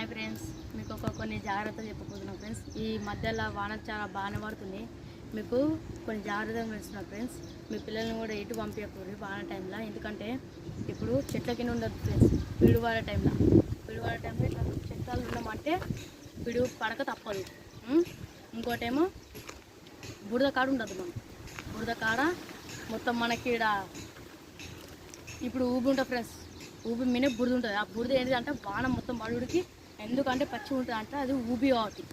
Hi friends మీకు ఒక కొన్ని జాగ్రత్తలు చెప్పబోతున్నాం ఫ్రెండ్స్. ఈ మధ్యలో వాన చాలా బాగానే పడుతుంది మీకు కొన్ని జాగ్రత్తలు తెలుస్తున్నా ఫ్రెండ్స్. మీ పిల్లల్ని కూడా ఎటు పంపించకూడదు వాన టైంలో. ఎందుకంటే ఇప్పుడు చెట్ల కింద ఉండదు ఫ్రెండ్స్ పిడువాల టైంలో. పిడువాల టైంలో ఇట్లా చెట్లు ఉన్నామంటే పిడుగు పడక తప్పదు. ఇంకోటేమో బురద కాడ ఉండదు మనం. బురద కాడ మొత్తం మనకి ఈడ ఇప్పుడు ఊబి ఉంటుంది ఫ్రెండ్స్. ఊబి మీద బురద ఉంటుంది. ఆ బురద ఏంటిదంటే వాన మొత్తం బడుడికి ఎందుకంటే పచ్చి ఉంటుంది అంటే అది ఊబి కాబట్టి.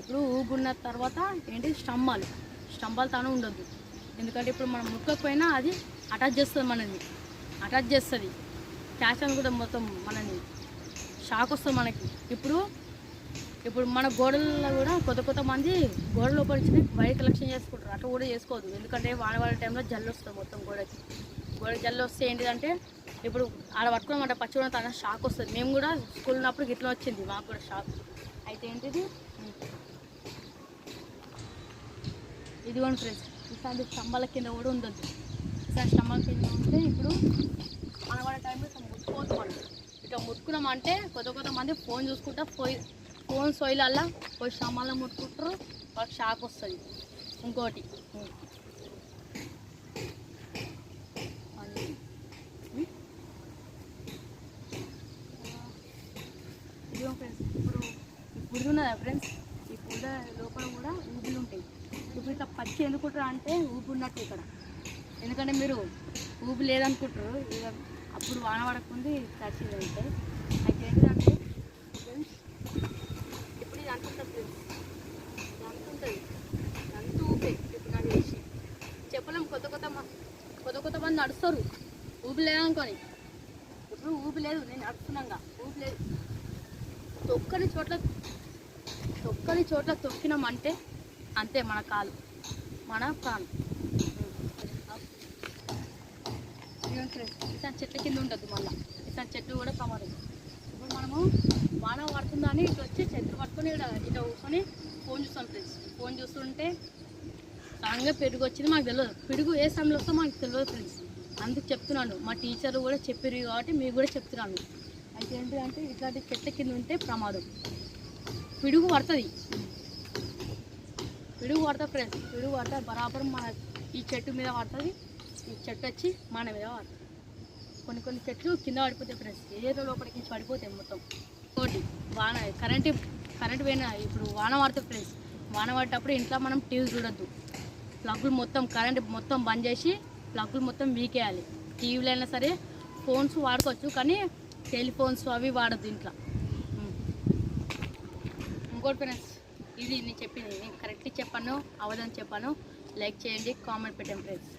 ఇప్పుడు ఊబి ఉన్న తర్వాత ఏంటి? స్తంభాలు. స్తంభాలు తాను ఉండొద్దు. ఎందుకంటే ఇప్పుడు మనం ముక్కకపోయినా అది అటాచ్ చేస్తుంది మనది అటాచ్ చేస్తుంది. క్యాష్ అని కూడా మొత్తం మనని షాక్ వస్తుంది మనకి. ఇప్పుడు ఇప్పుడు మన గోడల్లో కూడా కొత్త కొత్త మంది గోడ లోపల వైర్ కలెక్షన్ చేసుకుంటారు. అట్లా కూడా చేసుకోవద్దు. ఎందుకంటే వానవాడ టైంలో జల్లు వస్తుంది మొత్తం గోడకి. గోడ జల్లు వస్తే ఏంటిదంటే ఇప్పుడు ఆడ పట్టుకున్నామంటే పచ్చి తన షాక్ వస్తుంది. మేము కూడా స్కూల్ ఉన్నప్పుడు గిట్లా వచ్చింది మాకు కూడా షాక్ అయితే ఏంటిది? ఇదిగోండి ఫ్రెండ్స్ ఇట్లాంటి స్తంభాల కింద కూడా ఉండొద్దు. ఈసారి స్తంభాల కింద ఉంటే ఇప్పుడు మనవాడ టైంలో ఇట్లా ముట్టుకోవద్దు మనం. ఇట్లా ముట్టుకున్నామంటే కొత్త కొత్త మంది ఫోన్ చూసుకుంటా పోయి ఫోన్ సొయిలల్లా పోయి స్తంభాల ముట్టుకుంటారు వాళ్ళకి షాక్ వస్తుంది. ఇంకోటి అది. ఉం? ఇదిగో ఫ్రెండ్స్ ఇప్పుడు ఈ బురద ఉన్నదా ఫ్రెండ్స్ ఈ బురద లోపల కూడా ఊబులు ఉంటాయి. ఇప్పుడు ఇట్లా పచ్చి ఎందుకుంటారు అంటే ఊపి ఉన్నట్టు ఇక్కడ. ఎందుకంటే మీరు ఊపి లేదనుకుంటారు ఇక అప్పుడు వాన పడకుంది తడిచింది అయితే. అయితే ఏంటంటే ఫ్రెండ్స్ ఇప్పుడు ఇది అంటుంటుంది ఫ్రెండ్స్? ఇది అంటుంటుంది. అంత ఊపే ఇప్పుడు నాకు తెలిసి చెప్పలేం కొత్త కొత్త మ- కొత్త కొత్త మంది నడుస్తారు. ఊపి లేదనుకొని. ఇప్పుడు ఊపి లేదు నేను నడుస్తున్నాగా. ఊపి లేదు. ఒక్కరి చోట్ల తొక్కని చోట్ల తొక్కినామంటే అంతే మన కాలు మన ప్రాణం. ఇతని చెట్ల కింద ఉండదు మళ్ళీ. ఇతని చెట్లు కూడా ప్రమాదం ఇప్పుడు మనము వాన పడుతుందని ఇటు వచ్చి చెట్లు పట్టుకొని ఇక్కడ ఇట్లా కూర్చొని ఫోన్ చూస్తాం ఫ్రెండ్స్. ఫోన్ చూస్తుంటే సడన్గా పెరుగు వచ్చింది మాకు తెలియదు పిడుగు ఏ సమయంలో వస్తే మాకు తెలియదు ఫ్రెండ్స్. అందుకు చెప్తున్నాను. మా టీచర్ కూడా చెప్పారు కాబట్టి మీకు కూడా చెప్తున్నాను. అయితే అంటే ఇట్లాంటి చెట్ల కింద ఉంటే ప్రమాదం. పిడుగు పడుతుంది. పిడుగు పడుతుంది ఫ్రెండ్స్ పిడుగు పడితే బరాబర్ మన ఈ చెట్టు మీద పడుతుంది. ఈ చెట్టు వచ్చి మన మీద పడుతుంది. కొన్ని కొన్ని చెట్లు కింద పడిపోతాయి ఫ్రెండ్స్ ఏదో లోపలికి పడిపోతాయి మొత్తం. ఒకటి వాన కరెంటు కరెంట్ పోయిన ఇప్పుడు వాన పడుతుంది ఫ్రెండ్స్ వాన పడేటప్పుడు ఇంట్లో మనం టీవీ చూడొద్దు. ప్లగ్లు మొత్తం కరెంట్ మొత్తం బంద్ చేసి ప్లగ్లు మొత్తం వీకేయాలి. టీవీలైనా అయినా సరే ఫోన్స్ వాడుకోవచ్చు కానీ టెలిఫోన్స్ అవి వాడద్దు ఇంట్లో. ఇంకోటి ఫ్రెండ్స్ ఇది నేను చెప్పింది. నేను కరెక్ట్గా చెప్పాను అవదని చెప్పాను. లైక్ చేయండి కామెంట్ పెట్టండి ఫ్రెండ్స్.